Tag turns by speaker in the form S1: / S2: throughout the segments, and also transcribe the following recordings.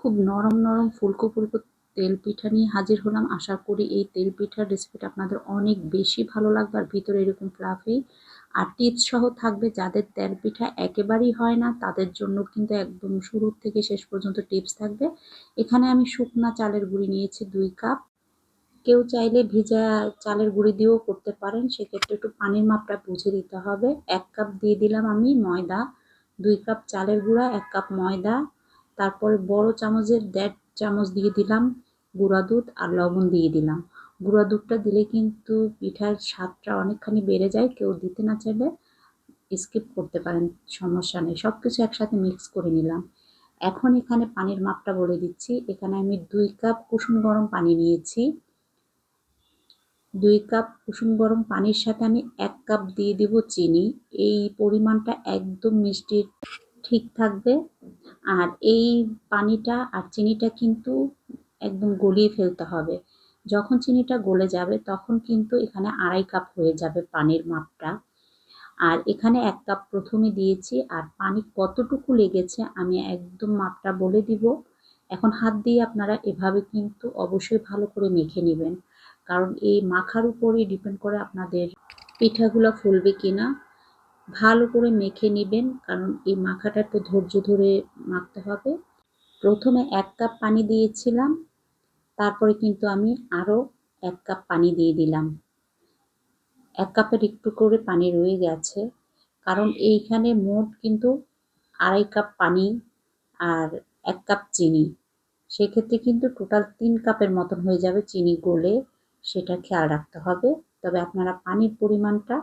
S1: খুব নরম নরম ফুলকো ফুলকো তেল পিঠা নিয়ে হাজির হলাম। আশা করি এই তেল পিঠার রেসিপিটা আপনাদের অনেক বেশি ভালো লাগবে আর ভিতরে এরকম ফ্লাফি আর টিপস সহ থাকবে। যাদের তেল পিঠা একেবারেই হয় না, তাদের জন্য কিন্তু একদম শুরু থেকে শেষ পর্যন্ত টিপস থাকবে। এখানে আমি শুকনা চালের গুঁড়ি নিয়েছি দুই কাপ। কেউ চাইলে ভিজা চালের গুঁড়ি দিয়েও করতে পারেন। সেক্ষেত্রে একটু পানির মাপটা বুঝে দিতে হবে। এক কাপ দিয়ে দিলাম আমি ময়দা, দুই কাপ চালের গুঁড়া, এক কাপ ময়দা তারপরে বড় চামচের দেড় চামচ দিয়ে দিলাম গুঁড়া দুধ আর লবণ দিয়ে দিলাম। গুঁড়া দুধটা দিলে কিন্তু পিঠার স্বাদটা অনেকখানি বেড়ে যায়, কেউ দিতে না চাইলে স্কিপ করতে পারেন, সমস্যা নেই। সব কিছু একসাথে মিক্স করে নিলাম। এখন এখানে পানির মাপটা বলে দিচ্ছি। এখানে আমি দুই কাপ কুসুম গরম পানি নিয়েছি। দুই কাপ কুসুম গরম পানির সাথে আমি এক কাপ দিয়ে দিব চিনি। এই পরিমাণটা একদম মিষ্টির ঠিক থাকবে। আর এই পানিটা আর চিনিটা কিন্তু একদম গলিয়ে ফেলতে হবে। যখন চিনিটা গলে যাবে তখন কিন্তু এখানে আড়াই কাপ হয়ে যাবে পানির মাপটা। আর এখানে এক কাপ প্রথমে দিয়েছি আর পানি কতটুকু লেগেছে আমি একদম মাপটা বলে দিব। এখন হাত দিয়ে আপনারা এভাবে কিন্তু অবশ্যই ভালো করে মেখে নেবেন। কারণ এই মাখার উপরেই ডিপেন্ড করে আপনাদের পিঠাগুলো ফুলবে কিনা। ভালো করে মেখে নেবেন, কারণ এই মাখাটা একটু ধৈর্য ধরে মাখতে হবে। প্রথমে এক কাপ পানি দিয়েছিলাম, তারপরে কিন্তু আমি আরও এক কাপ পানি দিয়ে দিলাম। এক কাপের একটু করে পানি রয়ে গেছে, কারণ এইখানে মোট কিন্তু আড়াই কাপ পানি আর এক কাপ চিনি। সেক্ষেত্রে কিন্তু টোটাল তিন কাপের মতন হয়ে যাবে চিনি গলে, সেটা খেয়াল রাখতে হবে। তবে আপনারা পানির পরিমাণটা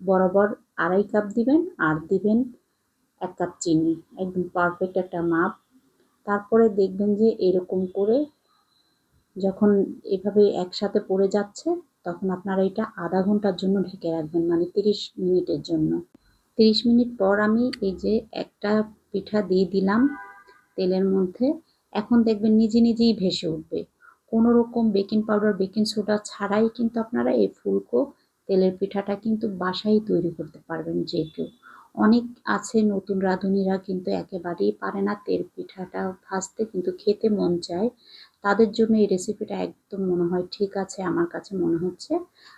S1: বরাবর আড়াই কাপ দিবেন, আর দিবেন এক কাপ চিনি। একদম পারফেক্ট একটা মাপ। তারপরে দেখবেন যে এরকম করে যখন এভাবে একসাথে পড়ে যাচ্ছে, তখন আপনারা এটা আধা ঘণ্টার জন্য ঢেকে রাখবেন মানে তিরিশ মিনিটের জন্য। তিরিশ মিনিট পর আমি এই যে একটা পিঠা দিয়ে দিলাম তেলের মধ্যে, এখন দেখবেন নিজে নিজেই ভেসে উঠবে। কোনো রকম বেকিং পাউডার বেকিং সোডা ছাড়াই কিন্তু আপনারা এই ফুলকো তেলের পিঠাটা কিন্তু বাসায় তৈরি করতে পারবেন যে কেউ। অনেক আছে নতুন রাঁধুনিরা কিন্তু একেবারেই পারে না তেল পিঠাটা ভাজতে, কিন্তু খেতে মন চায়। তাদের জন্য এই রেসিপিটা একদম মনে হয় ঠিক আছে, আমার কাছে মনে হচ্ছে।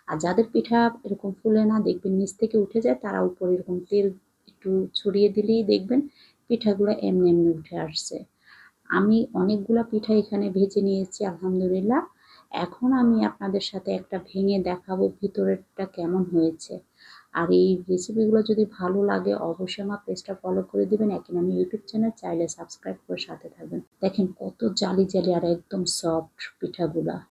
S1: আর যাদের পিঠা এরকম ফুলে না, দেখবেন নিচ থেকে উঠে যায়, তারা উপরে এরকম তেল একটু ছড়িয়ে দিলেই দেখবেন পিঠাগুলো এমনি এমনি উঠে আসছে। আমি অনেকগুলো পিঠা এখানে ভেজে নিয়েছি, আলহামদুলিল্লাহ। এখন আমি আপনাদের সাথে একটা ভেঙে দেখাবো ভিতরেরটা কেমন হয়েছে। আর এই রেসিপিগুলো যদি ভালো লাগে, অবশ্যই আমার পেজটা ফলো করে দেবেন। একই আমি ইউটিউব চ্যানেল চাইলে সাবস্ক্রাইব করে সাথে থাকবেন। দেখেন কত জালি জালি আর একদম সফট পিঠাগুলা।